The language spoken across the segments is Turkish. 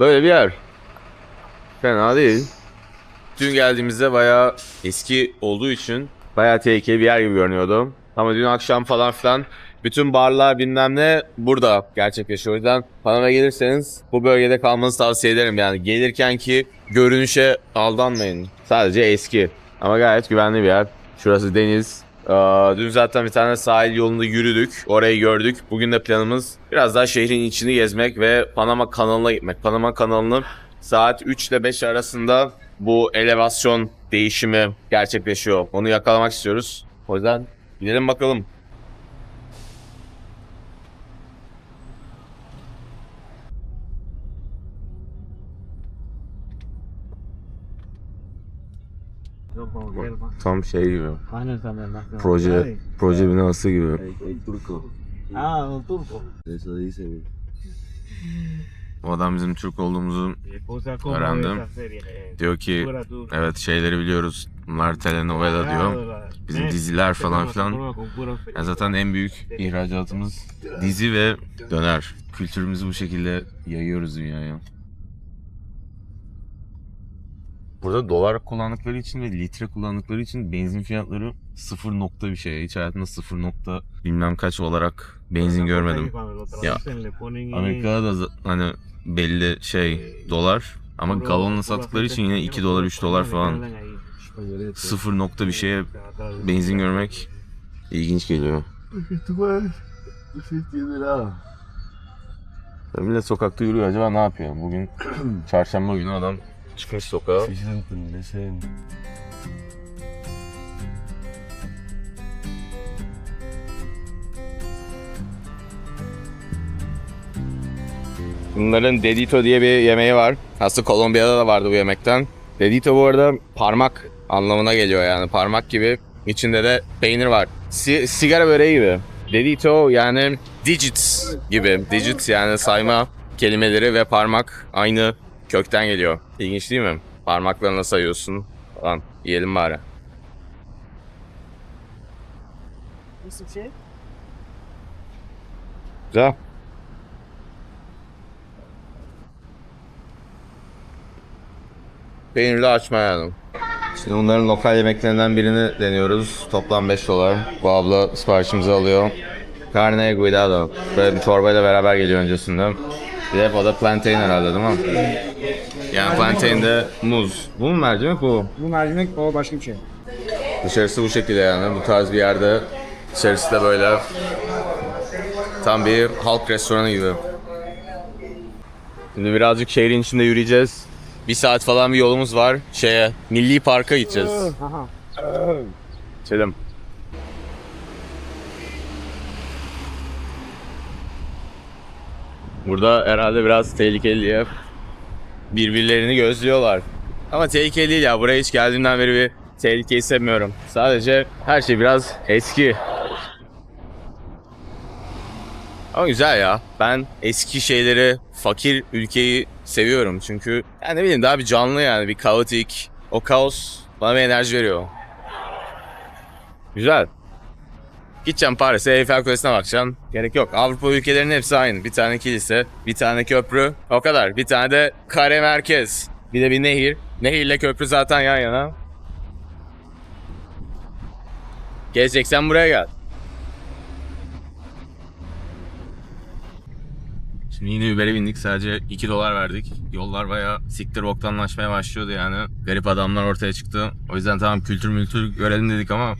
Böyle bir yer. Fena değil. Dün geldiğimizde bayağı eski olduğu için bayağı tehlikeli bir yer gibi görünüyordu. Ama dün akşam falan filan bütün barlar bilmem ne burada gerçekleşiyor. O yüzden Panama gelirseniz bu bölgede kalmanızı tavsiye ederim. Yani gelirken ki görünüşe aldanmayın. Sadece eski. Ama gayet güvenli bir yer. Şurası deniz. Dün zaten bir tane sahil yolunda yürüdük. Orayı gördük. Bugün de planımız biraz daha şehrin içini gezmek ve Panama kanalına gitmek. Panama kanalının saat 3 ile 5 arasında bu elevasyon değişimi gerçekleşiyor. Onu yakalamak istiyoruz. O yüzden gidelim bakalım. Tam şey gibi. Aynen tamam. bak. Proje Ay. proje binası gibi. El turco. Ah, el turco. Eso dicen. O adam bizim Türk olduğumuzu como Öğrendim. diyor ki evet şeyleri biliyoruz. Bunlar telenovela diyor. Bizim diziler falan filan. Yani zaten en büyük ihracatımız dizi ve döner. Kültürümüzü bu şekilde yayıyoruz dünyaya. Burada dolar kullandıkları için ve litre kullandıkları için benzin fiyatları sıfır nokta bir şey. Hiç hayatımda sıfır nokta bilmem kaç olarak benzin görmedim. Ya, Amerika'da da hani belli şey dolar ama galonla sattıkları için yine 2 dolar 3 dolar falan. Sıfır nokta bir şeye benzin görmek ilginç geliyor. Millet sokakta yürüyor acaba ne yapıyor? Bugün çarşamba günü adam çıkmış sokağa. Entiende, se Bunların dedito diye bir yemeği var. Aslında Kolombiya'da da vardı bu yemekten. Dedito bu arada parmak anlamına geliyor yani parmak gibi. İçinde de peynir var. Si- sigara böreği gibi. Dedito yani digits gibi. Digits yani sayma kelimeleri ve parmak aynı kökten geliyor. İlginç değil mi? Parmaklarına sayıyorsun falan. Yiyelim bari. Nasıl bir şey? Güzel. Peynirli açma yani. Şimdi bunların lokal yemeklerinden birini deniyoruz. Toplam 5 dolar. Bu abla siparişimizi alıyor. Carne guidado. Böyle bir çorbayla beraber geliyor öncesinde. Bir de o da plantain herhalde değil mi? Yani plantain de muz. Bu mu mercimek bu? Bu mercimek o başka bir şey. Dışarısı bu şekilde yani. Bu tarz bir yerde. İçerisi de böyle. Tam bir halk restoranı gibi. Şimdi birazcık şehrin içinde yürüyeceğiz. Bir saat falan bir yolumuz var. Şeye, Milli Park'a gideceğiz. Aha. Burada herhalde biraz tehlikeli diye birbirlerini gözlüyorlar. Ama tehlikeli değil ya. Buraya hiç geldiğimden beri bir tehlike hissetmiyorum. Sadece her şey biraz eski. Ama güzel ya. Ben eski şeyleri, fakir ülkeyi seviyorum. Çünkü yani ne bileyim daha bir canlı yani. Bir kaotik. O kaos bana bir enerji veriyor. Güzel. Gideceğim Paris'e Eiffel Kulesi'ne bakacaksın. Gerek yok. Avrupa ülkelerinin hepsi aynı. Bir tane kilise, bir tane köprü. O kadar. Bir tane de kare merkez. Bir de bir nehir. Nehirle köprü zaten yan yana. Gezeceksen buraya gel. Şimdi yine Uber'e bindik. Sadece 2 dolar verdik. Yollar bayağı siktir boktanlaşmaya başlıyordu yani. Garip adamlar ortaya çıktı. O yüzden tamam kültür mültür görelim dedik ama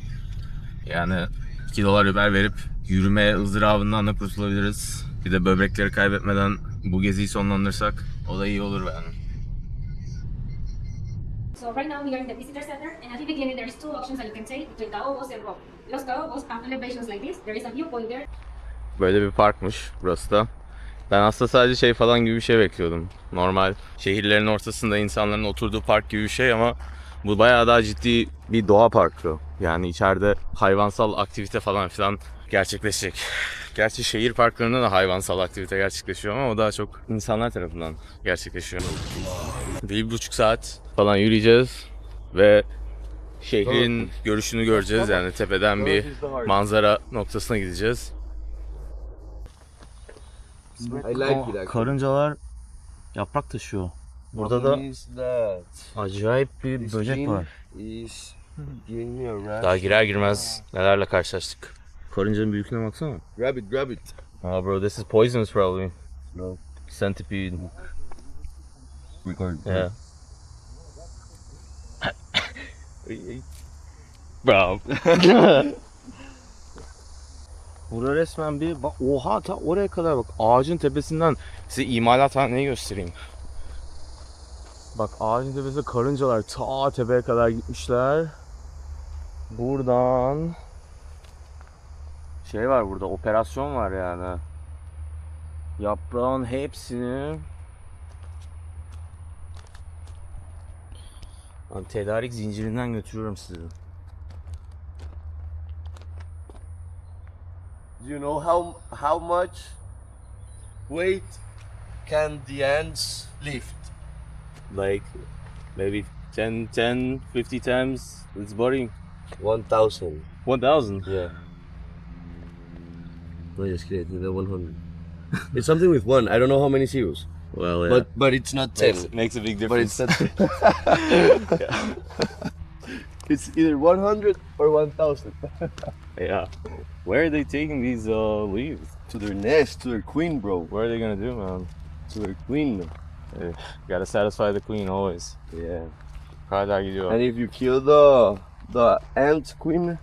yani 2 dolar Uber verip yürüme ızdırabından da kurtulabiliriz. Bir de böbrekleri kaybetmeden bu geziyi sonlandırsak o da iyi olur yani. So right now we are in the visitor center, and at the beginning there is two options that you can take between Caobos and Rome. Los Caobos have elevations like this. There is a viewpoint there. Böyle bir parkmış burası da. Ben aslında sadece şey falan gibi bir şey bekliyordum. Normal şehirlerin ortasında insanların oturduğu park gibi bir şey ama bu bayağı daha ciddi bir doğa parkı. Yani içeride hayvansal aktivite falan filan gerçekleşecek. Gerçi şehir parklarında da hayvansal aktivite gerçekleşiyor ama o daha çok insanlar tarafından gerçekleşiyor. Bir buçuk saat falan yürüyeceğiz ve şehrin görüşünü göreceğiz yani tepeden bir manzara noktasına gideceğiz. I like it actually. Karıncalar yaprak taşıyor. Burada da What is that? acayip bir This böcek var. Daha girer girmez nelerle karşılaştık. Karıncanın büyüklüğüne baksana. Grab it, grab it. Ah bro this is poisonous probably. No. Centipede. Record. Yeah. bro. Burada resmen bir bak oha ta oraya kadar bak ağacın tepesinden size imalathaneyi göstereyim. Bak ağacın tepesinde karıncalar ta tepeye kadar gitmişler. Buradan şey var burada operasyon var yani. Yaprağın hepsini Ben tedarik zincirinden götürüyorum sizi. Do you know how how much weight can the ants lift? Like maybe 10, 10, 50 times its boring. One thousand. 1000. Yeah. No, just kidding. The one hundred. it's something with one. I don't know how many zeros, Well, yeah. but but it's not ten. makes, makes a big difference. But it's not. it's either one hundred or one thousand. yeah. Where are they taking these uh, leaves? To their nest, to their queen, bro. What are they gonna do, man? To their queen. Gotta satisfy the queen always. Yeah. Hala gidiyor. And if you kill the the ant queen,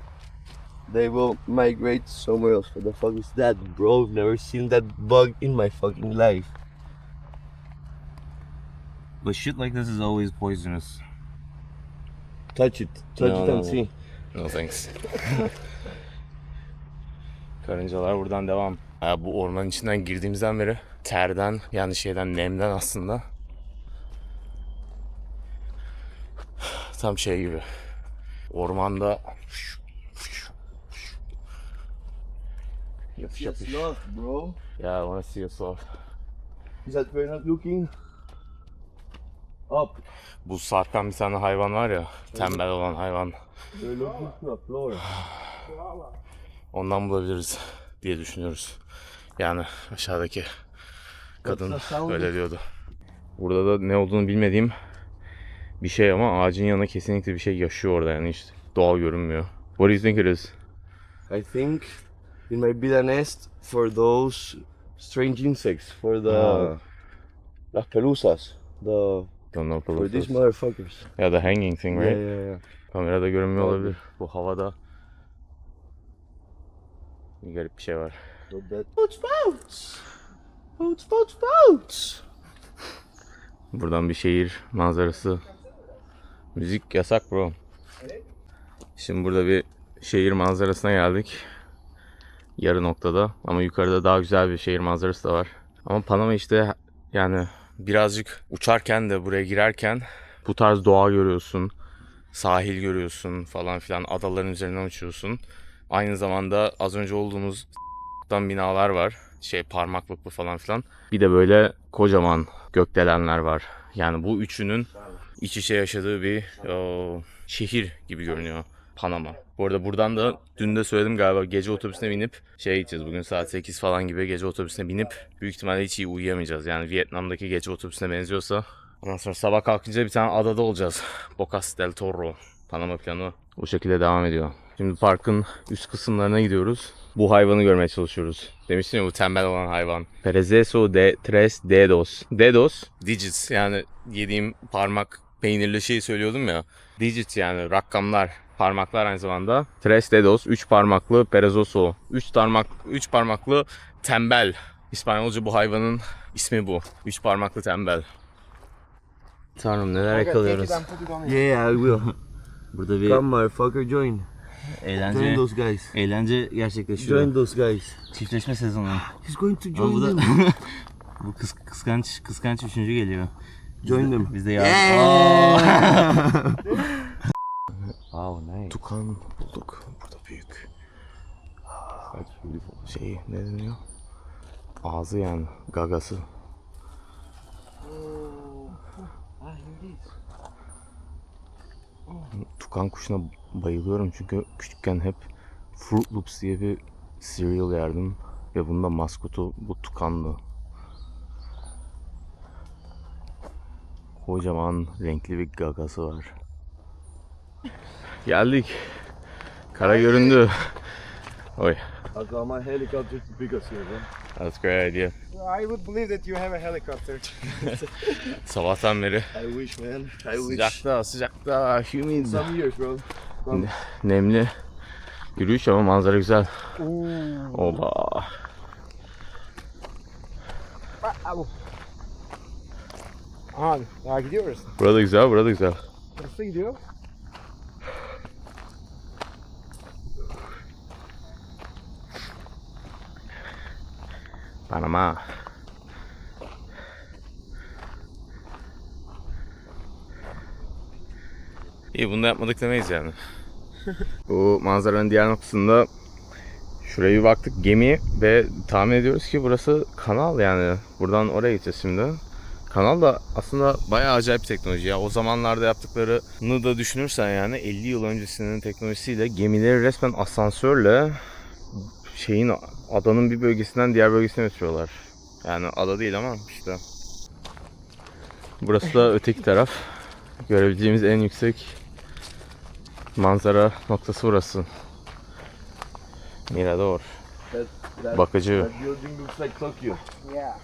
they will migrate somewhere else. What the fuck is that, bro? I've never seen that bug in my fucking life. But shit like this is always poisonous. Touch it. Touch No, it no, and no. see. No thanks. Karıncalar buradan devam. Ha, bu ormanın içinden girdiğimizden beri terden yani şeyden nemden aslında tam şey gibi. Ormanda yapış yapış. Bro. Yeah, I wanna see a sloth. Is that we're not looking up? Bu sarkan bir tane hayvan var ya, tembel olan hayvan. We're looking floor. Ondan bulabiliriz diye düşünüyoruz. Yani aşağıdaki kadın the öyle diyordu. Burada da ne olduğunu bilmediğim bir şey ama ağacın yanında kesinlikle bir şey yaşıyor orada yani hiç doğal görünmüyor. What do you think it is? I think it might be the nest for those strange insects, for the Ah. las pelusas, the Don't know for these motherfuckers. Ya the hanging thing Yeah, right? yeah, yeah. Kamerada görünmüyor Olabilir. Bu havada bir garip bir şey var. So that boats, boats, boats. Buradan bir şehir manzarası. Müzik yasak bro. Şimdi burada bir şehir manzarasına geldik. Yarı noktada ama yukarıda daha güzel bir şehir manzarası da var. Ama Panama işte yani birazcık uçarken de buraya girerken bu tarz doğa görüyorsun. Sahil görüyorsun falan filan adaların üzerinden uçuyorsun. Aynı zamanda az önce olduğumuz dan binalar var. Şey parmaklıklı falan filan. Bir de böyle kocaman gökdelenler var. Yani bu üçünün iç içe yaşadığı bir o, şehir gibi görünüyor Panama. Bu arada buradan da dün de söyledim galiba gece otobüsüne binip şeye gideceğiz. Bugün saat 8 falan gibi gece otobüsüne binip büyük ihtimalle hiç iyi uyuyamayacağız. Yani Vietnam'daki gece otobüsüne benziyorsa. Ondan sonra sabah kalkınca bir tane adada olacağız. Bocas del Toro. Panama planı bu şekilde devam ediyor. Şimdi parkın üst kısımlarına gidiyoruz. Bu hayvanı görmeye çalışıyoruz. Demiştim ya bu tembel olan hayvan. Perezoso de tres dedos. Dedos, digits yani yediğim parmak peynirli şey söylüyordum ya. Digits yani rakamlar, parmaklar aynı zamanda. Tres dedos, 3 parmaklı perezoso. 3 parmak 3 parmaklı tembel. İspanyolca bu hayvanın ismi bu. 3 parmaklı tembel. Tanrım neler yakalıyoruz. Yeah, I will. Burada bir Come, motherfucker, join. Eğlence Join those guys. eğlence gerçekleşiyor. Join those guys. Çiftleşme sezonu. He's going to Ama join bu da them. Bu kıs, kıskanç kıskanç üçüncü geliyor. Join them. Biz de ya. Wow nice. Tukan bulduk. Burada büyük. Şey ne deniyor? Ağzı yani gagası. Tukan kuşuna bayılıyorum çünkü küçükken hep Fruit Loops diye bir cereal yerdim ve bunda maskotu bu tukandı. Kocaman renkli bir gagası var. Geldik. Kara göründü. Oy. Got my helicopter to pick us here, bro. That's a great idea. I would believe that you have a helicopter. Sabahtan beri I wish, man. I wish. sıcakta sıcakta humid. Some years, bro. Nemli. Yürüyüş ama manzara güzel. Oba. Aha daha gidiyoruz. Burada güzel, burada güzel. Nasıl gidiyor? Panama. İyi bunu da yapmadık demeyiz yani. Bu manzaranın diğer noktasında şuraya bir baktık gemi ve tahmin ediyoruz ki burası kanal yani. Buradan oraya gideceğiz şimdi. Kanal da aslında bayağı acayip teknoloji ya. O zamanlarda yaptıklarını da düşünürsen yani 50 yıl öncesinin teknolojisiyle gemileri resmen asansörle şeyin adanın bir bölgesinden diğer bölgesine götürüyorlar. Yani ada değil ama işte. Burası da öteki taraf. Görebileceğimiz en yüksek manzara noktası burası. Mirador. That, that, Bakıcı. that building looks like Tokyo. Yeah.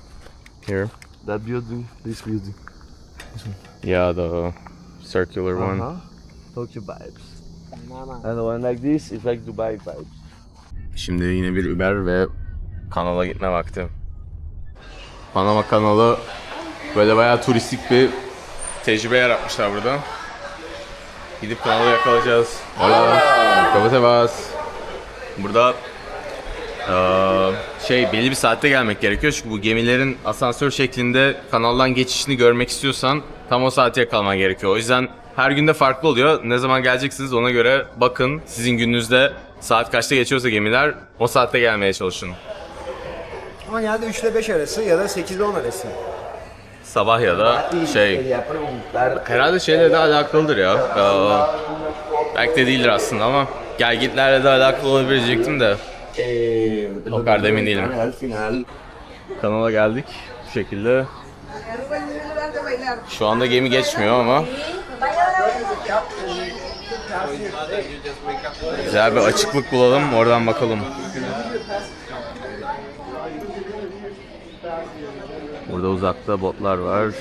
Here. That building, this building. Yeah, the circular one. Uh-huh. Tokyo vibes. And the one like this is like Dubai vibes. Şimdi yine bir Uber ve kanala gitme vakti. Panama kanalı böyle bayağı turistik bir tecrübe yaratmışlar burada. Gidip kanalı yakalayacağız. Hola, ¿cómo vas? Burada eee, şey belli bir saatte gelmek gerekiyor çünkü bu gemilerin asansör şeklinde kanaldan geçişini görmek istiyorsan tam o saate yakalaman gerekiyor. O yüzden her günde farklı oluyor. Ne zaman geleceksiniz ona göre bakın. Sizin gününüzde saat kaçta geçiyorsa gemiler o saatte gelmeye çalışın. Ama genelde 3 ile 5 arası ya da 8 ile 10 arası. Sabah ya da şey herhalde şeyle de alakalıdır ya. Ee, belki de değildir aslında ama gelgitlerle de alakalı olabilecektim de. O kadar da emin değilim. Kanala geldik bu şekilde. Şu anda gemi geçmiyor ama güzel bir açıklık bulalım oradan bakalım. Burada uzakta botlar var.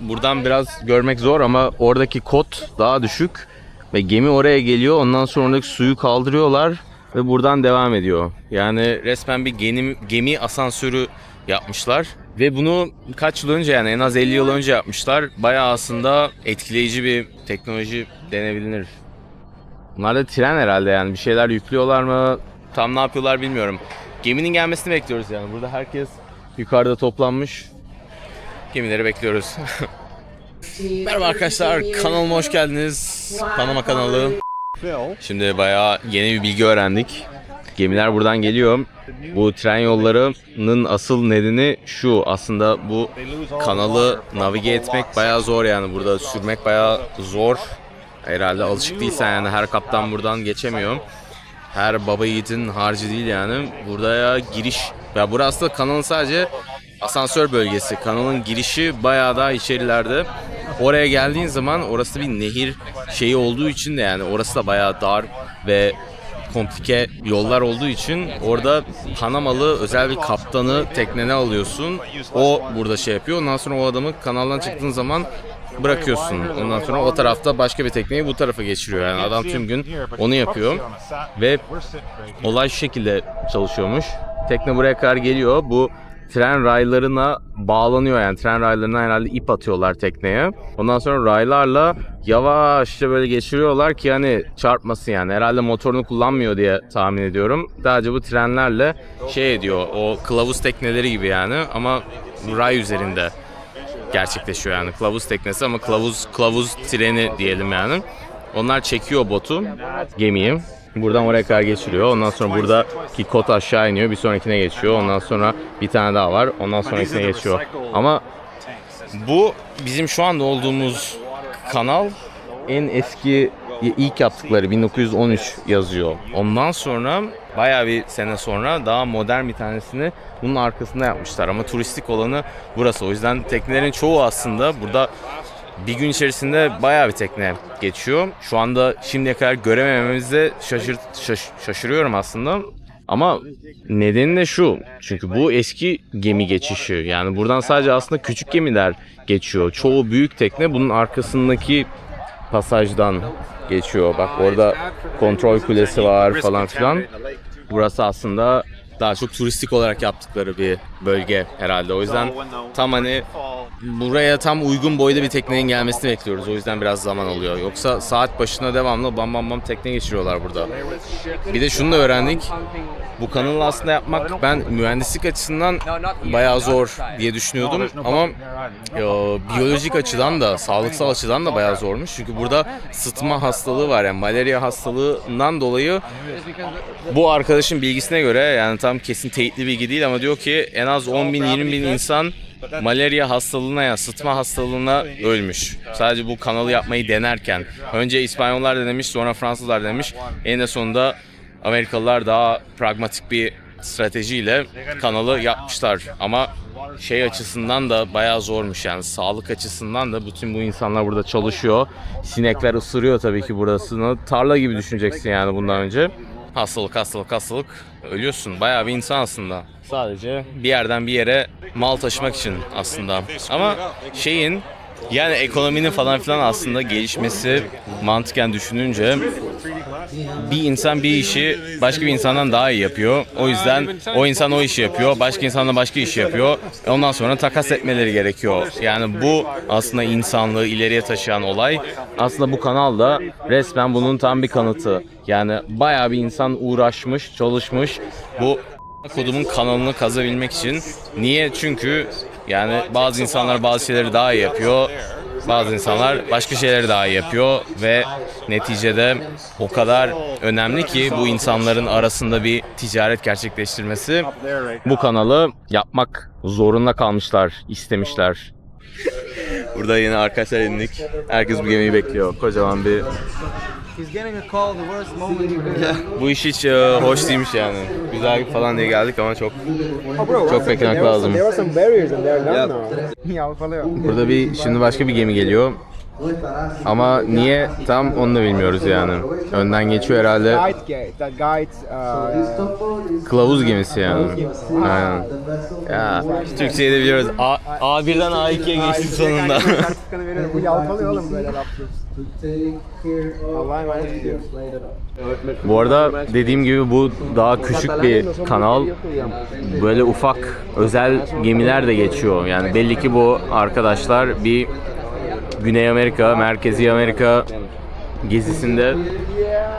Buradan biraz görmek zor ama oradaki kot daha düşük ve gemi oraya geliyor. Ondan sonra oradaki suyu kaldırıyorlar ve buradan devam ediyor. Yani resmen bir gemi, gemi asansörü yapmışlar. Ve bunu kaç yıl önce yani en az 50 yıl önce yapmışlar. Bayağı aslında etkileyici bir teknoloji denebilir. Bunlar da tren herhalde yani bir şeyler yüklüyorlar mı? Tam ne yapıyorlar bilmiyorum. Geminin gelmesini bekliyoruz yani. Burada herkes yukarıda toplanmış. Gemileri bekliyoruz. Merhaba arkadaşlar, kanalıma hoş geldiniz. Panama kanalı. Şimdi bayağı yeni bir bilgi öğrendik. Gemiler buradan geliyor. Bu tren yollarının asıl nedeni şu. Aslında bu kanalı navige etmek bayağı zor yani. Burada sürmek bayağı zor. Herhalde alışık değilsen yani her kaptan buradan geçemiyor. Her baba yiğidin harcı değil yani. Buraya giriş. Ya burası da kanalın sadece asansör bölgesi. Kanalın girişi bayağı daha içerilerde. Oraya geldiğin zaman orası bir nehir şeyi olduğu için de yani orası da bayağı dar ve komplike yollar olduğu için orada Panamalı özel bir kaptanı teknene alıyorsun. O burada şey yapıyor. Ondan sonra o adamı kanaldan çıktığın zaman bırakıyorsun. Ondan sonra o tarafta başka bir tekneyi bu tarafa geçiriyor. Yani adam tüm gün onu yapıyor. Ve olay şu şekilde çalışıyormuş. Tekne buraya kadar geliyor. Bu tren raylarına bağlanıyor yani tren raylarına herhalde ip atıyorlar tekneye. Ondan sonra raylarla yavaşça böyle geçiriyorlar ki hani çarpmasın yani. Herhalde motorunu kullanmıyor diye tahmin ediyorum. Sadece bu trenlerle şey ediyor o kılavuz tekneleri gibi yani ama ray üzerinde gerçekleşiyor yani. Kılavuz teknesi ama kılavuz kılavuz treni diyelim yani. Onlar çekiyor botu, gemiyi. Buradan oraya kadar geçiriyor. Ondan sonra buradaki kot aşağı iniyor. Bir sonrakine geçiyor. Ondan sonra bir tane daha var. Ondan sonrakine geçiyor. Ama bu bizim şu anda olduğumuz kanal en eski ilk yaptıkları 1913 yazıyor. Ondan sonra bayağı bir sene sonra daha modern bir tanesini bunun arkasında yapmışlar. Ama turistik olanı burası. O yüzden teknelerin çoğu aslında burada bir gün içerisinde bayağı bir tekne geçiyor. Şu anda şimdiye kadar göremememizde şaşır, şaş- şaşırıyorum aslında. Ama nedeni de şu. Çünkü bu eski gemi geçişi. Yani buradan sadece aslında küçük gemiler geçiyor. Çoğu büyük tekne bunun arkasındaki pasajdan geçiyor. Bak orada kontrol kulesi var falan filan. Burası aslında daha çok turistik olarak yaptıkları bir bölge herhalde. O yüzden tam hani buraya tam uygun boyda bir teknenin gelmesini bekliyoruz. O yüzden biraz zaman oluyor. Yoksa saat başına devamlı bam bam bam tekne geçiriyorlar burada. Bir de şunu da öğrendik. Bu kanalı aslında yapmak ben mühendislik açısından bayağı zor diye düşünüyordum ama ya, biyolojik açıdan da sağlıksal açıdan da bayağı zormuş. Çünkü burada sıtma hastalığı var yani malaria hastalığından dolayı bu arkadaşın bilgisine göre yani tam kesin teyitli bilgi değil ama diyor ki en az 10 bin 20 bin insan malaria hastalığına ya sıtma hastalığına ölmüş. Sadece bu kanalı yapmayı denerken. Önce İspanyollar denemiş sonra Fransızlar denemiş. En de sonunda Amerikalılar daha pragmatik bir stratejiyle kanalı yapmışlar. Ama şey açısından da bayağı zormuş yani sağlık açısından da bütün bu insanlar burada çalışıyor. Sinekler ısırıyor tabii ki burasını. Tarla gibi düşüneceksin yani bundan önce. Hastalık, hastalık, hastalık. Ölüyorsun. Bayağı bir insan aslında. Sadece bir yerden bir yere mal taşımak için aslında. Ama şeyin yani ekonominin falan filan aslında gelişmesi mantıken düşününce bir insan bir işi başka bir insandan daha iyi yapıyor. O yüzden o insan o işi yapıyor. Başka insan da başka işi yapıyor. Ondan sonra takas etmeleri gerekiyor. Yani bu aslında insanlığı ileriye taşıyan olay. Aslında bu kanal da resmen bunun tam bir kanıtı. Yani bayağı bir insan uğraşmış, çalışmış. Bu kodumun kanalını kazabilmek için. Niye? Çünkü yani bazı insanlar bazı şeyleri daha iyi yapıyor. Bazı insanlar başka şeyleri daha iyi yapıyor ve neticede o kadar önemli ki bu insanların arasında bir ticaret gerçekleştirmesi. Bu kanalı yapmak zorunda kalmışlar, istemişler. Burada yine arkadaşlar indik. Herkes bu gemiyi bekliyor. Kocaman bir He's getting a call the worst moment could bu iş hiç e, hoş değilmiş yani. Güzel falan diye geldik ama çok çok beklemek lazım. There were some barriers and they're gone now. Burada bir şimdi başka bir gemi geliyor. Ama niye tam onu da bilmiyoruz yani. Önden geçiyor herhalde. Uh, Kılavuz gemisi yani. Aynen. Ya Türkçe'yi de biliyoruz. A, A1'den A2'ye geçtik sonunda. sertifikanı veriyorum. Bu yalpalıyor oğlum böyle laptop. Allah'a emanet gidiyor. Bu arada dediğim gibi bu daha küçük bir kanal. Böyle ufak özel gemiler de geçiyor. Yani belli ki bu arkadaşlar bir Güney Amerika, Merkezi Amerika gezisinde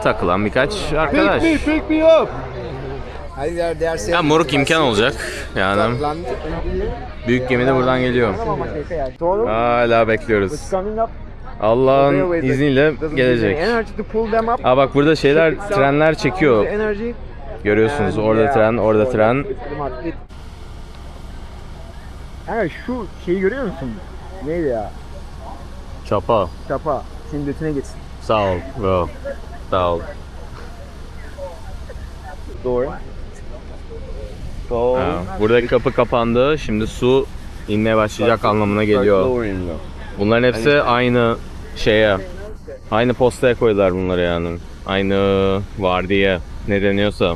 takılan birkaç arkadaş. pick me. Ya moruk imkan olacak. Yani büyük gemi de buradan geliyor. Doğru. Hala bekliyoruz. Allah'ın izniyle gelecek. Aa bak burada şeyler trenler çekiyor. Görüyorsunuz orada tren, orada tren. Kanka şu şeyi görüyor musun? Neydi ya? Çapa. Çapa. Senin götüne gitsin. Sağ ol bro. Sağ ol. Door. So, Ha, buradaki kapı kapandı. Şimdi su inmeye başlayacak anlamına geliyor. Bunların hepsi aynı şeye. Aynı postaya koydular bunları yani. Aynı vardiya ne deniyorsa.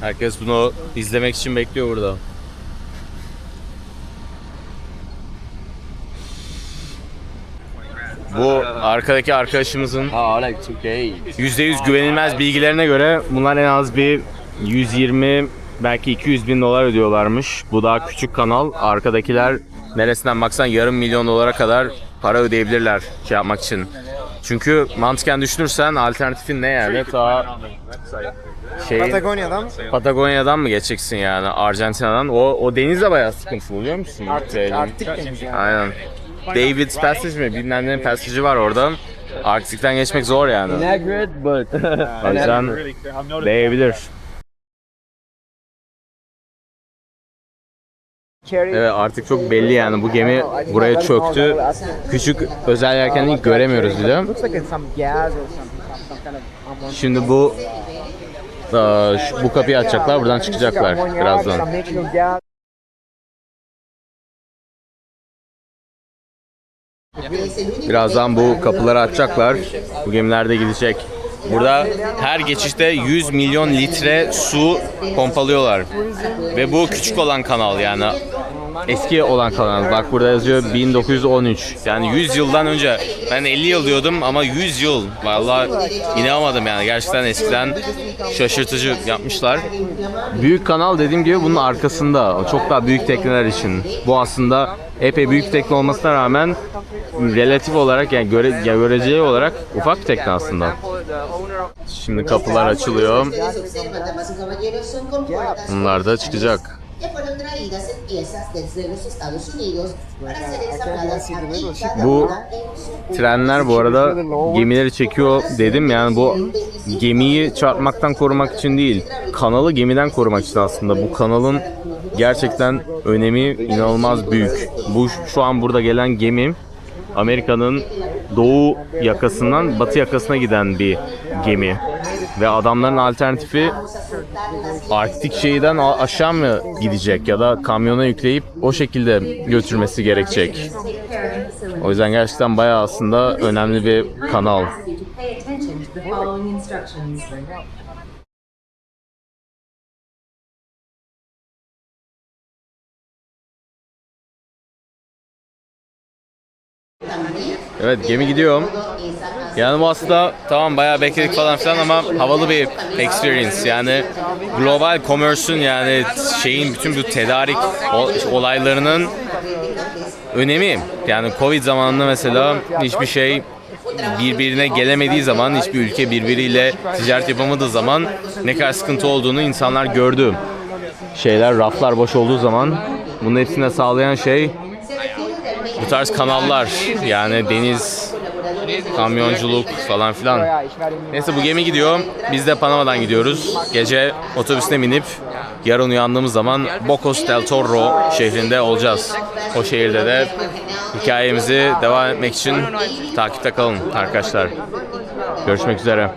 Herkes bunu izlemek için bekliyor burada. Bu arkadaki arkadaşımızın Oh, like 2K. %100 güvenilmez bilgilerine göre bunlar en az bir 120 belki 200 bin dolar ödüyorlarmış. Bu daha küçük kanal. Arkadakiler neresinden baksan yarım milyon dolara kadar para ödeyebilirler şey yapmak için. Çünkü mantıken düşünürsen alternatifin ne yani? Ta şey Patagonya'dan Patagonya'dan mı geçeceksin yani Arjantina'dan? O o deniz de bayağı sıkıntılı biliyor musun? Şey, Arktik deniz yani. Aynen. David's Passage mi? Bilmem ne passage'ı var orada. Arktik'ten geçmek zor yani. Great, but O yüzden değebilir. Evet artık çok belli yani bu gemi buraya çöktü. Küçük özel yelkenliği göremiyoruz bile. Şimdi bu bu kapıyı açacaklar buradan çıkacaklar birazdan. Birazdan bu kapıları açacaklar. Bu gemiler de gidecek. Burada her geçişte 100 milyon litre su pompalıyorlar. Ve bu küçük olan kanal yani eski olan kanal. Bak burada yazıyor 1913. Yani 100 yıldan önce. Ben 50 yıl diyordum ama 100 yıl. Vallahi inanamadım yani. Gerçekten eskiden şaşırtıcı yapmışlar. Büyük kanal dediğim gibi bunun arkasında. Çok daha büyük tekneler için. Bu aslında epey büyük tekne olmasına rağmen relatif olarak yani göre, göreceği olarak ufak bir tekne aslında. Şimdi kapılar açılıyor. Bunlar da çıkacak. Bu Trenler bu arada gemileri çekiyor dedim yani bu gemiyi çarpmaktan korumak için değil kanalı gemiden korumak için aslında bu kanalın gerçekten önemi inanılmaz büyük. Bu şu an burada gelen gemi Amerika'nın doğu yakasından batı yakasına giden bir gemi ve adamların alternatifi Arktik şeyden aşağı mı gidecek ya da kamyona yükleyip o şekilde götürmesi gerekecek. O yüzden gerçekten bayağı aslında önemli bir kanal. Evet gemi gidiyor. Yani bu aslında tamam bayağı bekledik falan filan ama havalı bir experience. Yani global commerce'un yani şeyin bütün bu tedarik olaylarının önemi. Yani Covid zamanında mesela hiçbir şey birbirine gelemediği zaman, hiçbir ülke birbiriyle ticaret yapamadığı zaman ne kadar sıkıntı olduğunu insanlar gördü. Şeyler, raflar boş olduğu zaman bunun hepsine sağlayan şey tarz kanallar. Yani deniz, kamyonculuk falan filan. Neyse bu gemi gidiyor. Biz de Panama'dan gidiyoruz. Gece otobüsüne binip yarın uyandığımız zaman Bocos del Toro şehrinde olacağız. O şehirde de hikayemizi devam etmek için takipte kalın arkadaşlar. Görüşmek üzere.